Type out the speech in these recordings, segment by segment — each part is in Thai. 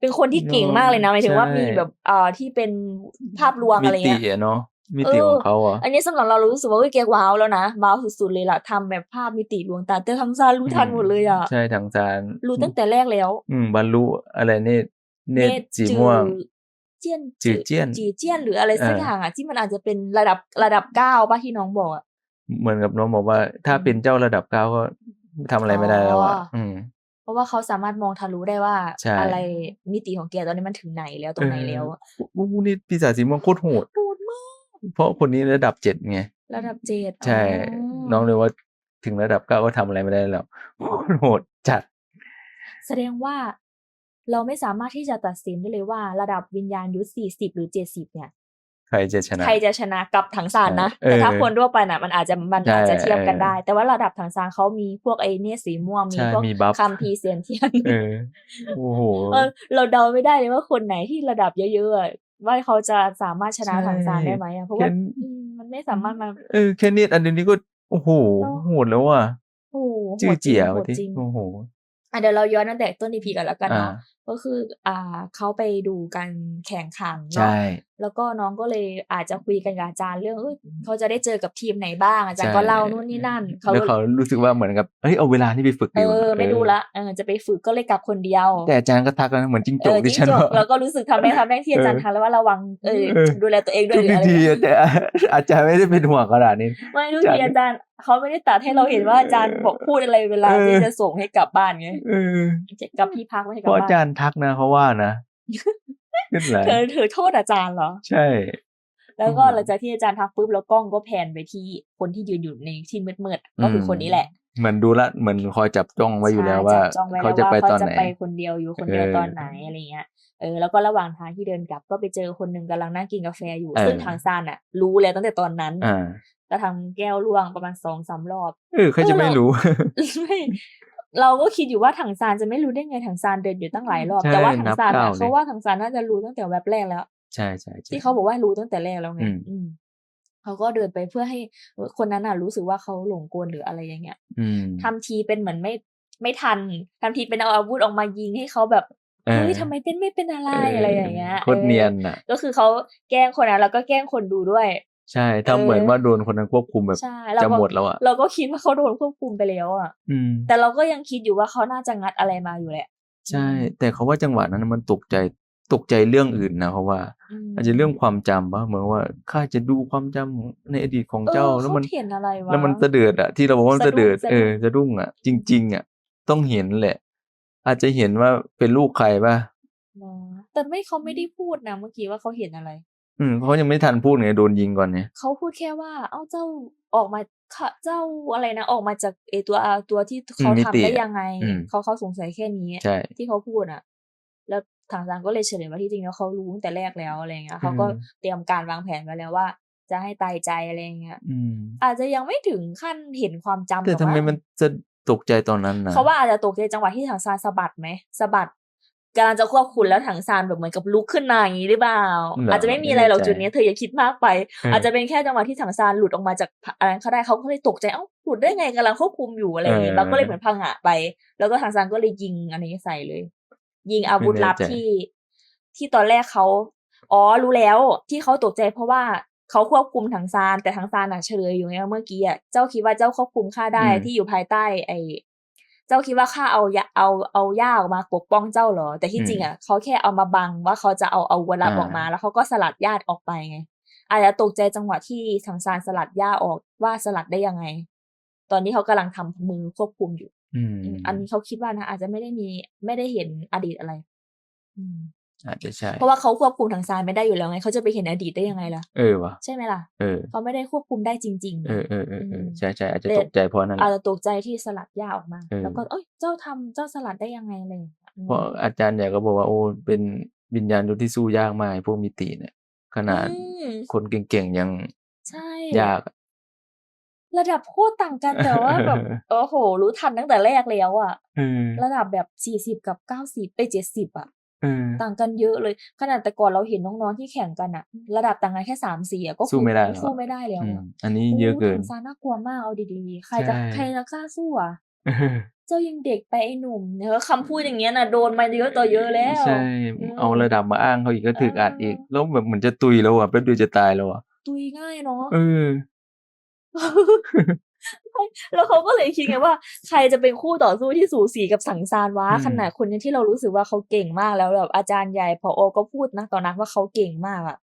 เป็นคนที่เก่งมากเลยนะหมายถึงว่าใช่มีแบบอ่าที่เป็นภาพลวงมิอะไรติเงี้ยอะเนาะมิติของเขาอะอันนี้สำหรับเราเรารู้สึกว่าเฮ้ยแกว้าวแล้วนะว้าวสุดๆเลยล่ะทำแบบภาพมิติลวงตาแต่ทางซานรู้ทันหมดเลยอะใช่ทางจานรู้ตั้งแต่แรกแล้ว อืมบรรลุอะไรเนตรเนตรสีม่วงเจียนจือเจี้ยนจือเจียนหรืออะไรสักเออออย่างอะที่มันอาจจะเป็นระดับระดับเก้าป่ะที่น้องบอกอะเหมือนกับน้องบอกว่า ถ้าเป็นเจ้าระดับเก้าก็ทำอะไรไม่ได้แล้วอะอ๋ออือืมเพ ราะว่าเขาสามารถมองทะลุได้ว่าใช่ อะไรมิติของแกตอนนี้มันถึงไหนแล้วตรงไหนแล้วอะโอ้โหนี่ปีศาจสีม่วงโคตรโหด โหดมากเพราะคนนี้ระดับเจ็ดไง ระดับเจ็ดใช่ น้องเลยว่าถึงระดับเก้าก็ทำอะไรไม่ได้แล้วโคตรโหดจัด แสดงว่า เราไม่สามารถที่จะตัดสินได้เลยว่า ระดับวิญญาณยุทธสี่สิบหรือเจ็ดสิบเนี่ย ใครจะชนะ ใครจะชนะกับถังซานนะเออแต่ถ้าคนทั่วไปน่ะมันอาจจะมันใช่อาจจะเทียบกันเออได้ แต่ว่าระดับถังซานเขามีพวกไอเนี่ยสีม่วง มีใช่พวกมีบัฟคัมพีร์เซียนเทียนเออโอ้โหเออเราเดาไม่ได้เลยว่าคนไหนที่ระดับเยอะๆอะว่าเขาจะสามารถชนะใช่ถังซานได้ไหมอะเพราะว่าแค่อืมมันไม่สามารถมาเออแค่นี้อันนี้ก็โอ้โหเนอะโหดแล้วอะโอ้โหจื้อเจี๋ยวโหดจที่ริงโอ้โหอะเดี๋ยวเราย้อนตั้งแต่ต้นอีพีกันแล้วกันอ่าเนาะก็คือ อ่าเขาไปดูการแข่งขันใช่เนาะ แล้วก็น้องก็เลยอาจจะคุยกันกับอาจารย์เรื่องเอ้ยเขาจะได้เจอกับทีมไหนบ้างอาจารย์ใช่ก็เล่านู่นนี่นั่นเขาแล้วเขารู้สึกว่าเหมือนกับเอ้ยเอาเวลานี่ไปฝึกเอดีกว่าอไม่ดูละเออจะไปฝึกก็เลยกลับคนเดียว แต่อาจารย์ก็ทักแล้วนะเหมือนจิ้งเอจกอที่จิ้ฉังนจกว่าแล้วก็รู้สึกทำได้ทำได้ที่อาจารย์เออทักแล้วว่าระวังเออเออดูแลตัวเองด้วยทุกหรืออะไรทีแต่อาจารย์ไม่ได้เป็นห่วงขนาดนี้ไม่ทุกอาจารทีย์อาจารย์เขาไม่ได้ตัดให้เราเห็นว่าอาจารย์บอกพูดอะไรเวลาเออที่จะส่งให้กลับบ้านไงเออกับพี่พักไม่ให้กเพลับราะอาบ้านจารย์ทักนะเขาว่านะ ขึ้นไหลเธอเธอโทษอาจารย์เหรอ ใช่ แล้วก็โอ้โหหลังจากที่อาจารย์ทักปุ๊บแล้วกล้องก็แพนไปที่คนที่ยืนอยู่ในที่มืดๆก็คือคนนี้แหละเหมือนดูละเหมือนคอยจับจ้องไว้อยู่แล้วใช่ว่าจับจ้องไว้เขาแล้วจะว่าไปเขาตอนจะไหนไปคนเดียวอยู่คนเดียวเออตอนไหนอะไรเงี้ยเออแล้วก็ระหว่างทางที่เดินกลับก็ไปเจอคนหนึ่งกำลังนั่งกินกาแฟอยู่เออซึ่งทางซานอะ รู้แล้วตั้งแต่ตอนนั้นอ่าก็ทำแก้วล่วงประมาณสองสามรอบ เออเขาจะไม่รู้ไม่ เราก็คิดอยู่ว่าถังซานจะไม่รู้ได้ไงถังซานเดินอยู่ตั้งหลายรอบใช่แต่ว่าถังซานนับอะเก้าเลยเขาว่าถังซานน่าจะรู้ตั้งแต่แวบแรกแล้ว ใช่ใช่ใช่ที่เขาบอกว่ารู้ตั้งแต่แรกแล้วไงอืมอืมเขาก็เดินไปเพื่อให้คนนั้นน่ะ รู้สึกว่าเขาหลงกลหรืออะไรอย่างเงี้ยอืมทำทีเป็นเหมือนไม่ไม่ทันทำทีเป็นเอาอาวุธออกมายิงให้เขาแบบเออเฮ้ยทำไมเป็นไม่เป็นอะไรอะไรอย่างเงี้ยโคตรเนียนอออะ ก็คือเขาแกล้งคนนั้นแล้วก็แกล้งคนดูด้วย ใช่ทำเหมือนว่าโดนคนนั้นควบคุมแบบใช่เราจะก็หมดแล้วอะเราก็คิดว่าเขาโดนควบคุมไปแล้วอะอืมแต่เราก็ยังคิดอยู่ว่าเขาน่าจะงัดอะไรมาอยู่แหละ ใช่ แต่เขาว่าจังหวะนั้นมันตกใจตกใจเรื่องอื่นนะเพราะว่ามอาจจะเรื่องความจำปะเหมือนว่าข้าจะดูความจำในอดีตของเจ้าออแล้วมันเขาเห็นอะไรวะแล้วมันสะเดือดอะที่เราบอกว่ามันสะสะดุ้เดืงอดสะดุ้งเออสะดุ้งอะจริง ๆอะต้องเห็นแหละ อาจจะเห็นว่าเป็นลูกใครป่ะเนอะแต่ไม่เขาไม่ได้พูดนะเมื่อกี้ว่าเขาเห็นอะไร อืมเขายังไม่ทันพูดไงโดนยิงก่อนไงเขาพูดแค่ว่า เอ้าเจ้าออกมาค่ะเจ้าอะไรนะออกมาจากเออตัวอ่าตัวที่เขาทำได้ยังไงอืมเขาเขาสงสัยแค่นี้ใช่ที่เขาพูดอะ แล้วทางซานก็เลยเฉลยว่าที่จริงแล้วเขารู้ตั้งแต่แรกแล้วอะไรเงี้ยเขาก็อืมเตรียมการวางแผนไว้แล้วว่า จะให้ตายใจอะไรเงี้ยอืมอาจจะยังไม่ถึงขั้นเห็นความจำแต่หรอกทำไมมั้งมันจะตกใจตอนนั้นนะเขาว่าอาจจะตกใจจังหวะที่ถังซานสะบัดไหมสะบัด กำลังจะควบคุมแล้วถังซานแบบเหมือนกับลุกขึ้นมาอย่างนี้หรือเปล่า อาจจะไม่มีอะไรหรอกจุดนี้เธออย่าคิดมากไป อาจจะเป็นแค่จังหวะที่ถังซานหลุดออกมาจากอะไรเขาได้เขาก็เลยตกใจเอ้าหลุดได้ไงกำลังควบคุมอยู่อะไรอย่างเงี้ยแล้วก็เลยเหมือนพังหะไป แล้วก็ถังซานก็เลยยิงอันนี้ใส่เลย ยิงอาวุธลับที่ที่ตอนแรกเขาอ๋อรู้แล้วที่เขาตกใจเพราะว่าเขาควบคุมถังซานแต่ถังซานอะเฉลยอยู่ไงว่าเมื่อกี้อะเจ้าคิดว่าเจ้าควบคุมข้าได้ที่อยู่ภายใต้ไอ เจ้าคิดว่าข้าเอายาเอาเอาย่าออกมาปกป้องเจ้าเหรอ แต่ที่จริงอะเขาแค่เอามาบังว่าเขาจะเอาเอาวัวลับอ่าออกมา แล้วเขาก็สลัดญาติออกไปไง อาจจะตกใจจังหวะที่สังสารสลัดย่าออกว่าสลัดได้ยังไง ตอนนี้เขากำลังทำมือควบคุมอยู่อืมอันนี้เขาคิดว่านะอาจจะไม่ได้มีไม่ได้เห็นอดีตอะไร อืมอาจจะใช่ เพราะว่าเขาควบคุมทางซานไม่ได้อยู่แล้วไงเขาจะไปเห็นอดีตได้ยังไงล่ะเออว่ะใช่ไหมล่ะเออเขาไม่ได้ควบคุมได้จริง ๆ เอนะอเออเออเออมใช่ใช่อาจจะแต่ตกใจเพราะนั่นแหอาจละจะตกใจที่สลัดย่าออกมาเออแล้วก็เอ้ยเจ้าทำเจ้าสลัดได้ยังไงเลยอืมเพราะอาจารย์ใหญ่ก็บอกว่าโอ้เป็นวิญญาณยุทธที่สู้ยากมากไอ้พวกมิติเนี่ย ขนาดอืมคนเก่งๆยังใช่ยากอะระดับโคตรต่างกันแต่ว่าแบบโอ้โห รู้ทันตั้งแต่แรกแล้วอะเออระดับแบบสี่สิบกับเก้าสิบไปเจ็ดสิบอะเออ ต่างกันเยอะเลย ขนาดแต่ก่อนเราเห็นน้องๆที่แข่งกันอะระดับต่างกันแค่สามสี่อะก็คือสู้ไม่ได้แล้วอะสู้ไม่ได้แล้วอืมอะอันนี้เยอะเกินโถังซานน่ากลัวมากเอาดีๆ ใครจะใช่ใครจะกล้าสู้อะเออเจ้ายังเด็กไปไอ้หนุ่มเนอะคำพูดอย่างเงี้ยน่ะโดนมาเยอะต่อเยอะแล้ว ใช่อืมเอาระดับมาอ้างเขาอีกก็ถึกเอออัอัดอีก แล้วแบบเหมือนจะตุยแล้วอะแป๊บเดียวจะตายแล้วอะ ตุยง่ายเนาะเออ แล้วเขาก็เลยคิดไงว่า ใครจะเป็นคู่ต่อสู้ที่สูสีกับสังซานวะอืมขนาดคนนี้ที่เรารู้สึกว่าเขาเก่งมากแล้วแบบอาจารย์ใหญ่พอโอก็พูดนะตอนนั้นว่าเขาเก่งมากอะ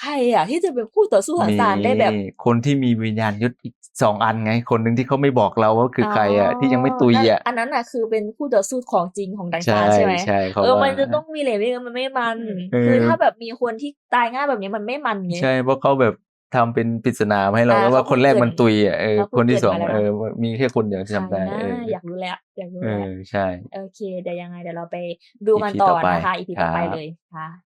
ใครอะที่จะเป็นคู่ต่อสู้สังซานได้แบบมีคนที่มีวิญญาณยุทธอีกสองอันไง คนหนึ่งที่เขาไม่บอกเราว่าคือใครอะที่ยังไม่ตุยอะนั่นอันนั้นอะคือเป็นคู่ต่อสู้ของจริงของดังใช่ซานใช่ไหมใช่เขาเออว่ามันจะต้องมีเหลยไม่งั้นมันไม่มันเออคือถ้าแบบมีคนที่ตายง่ายแบบนี้มันไม่มันไงใช่เพราะเขาแบบ ทำเป็นปริศนามาให้เราอ่าแล้วว่าเขาคนแรกเกริ่นมันตุยอะเออเขาเกริ่นคนที่สองมาแล้วเออมีแค่คนเดียวที่ใครจำได้นะเอออยากรู้แล้วอยากรู้เอแล้วอใช่โอเคเดี๋ยวยังไงเดี๋ยวเราไปดูกัน EP ต่อต่อไปนะคะอีพีต่อไปครับเลยค่ะ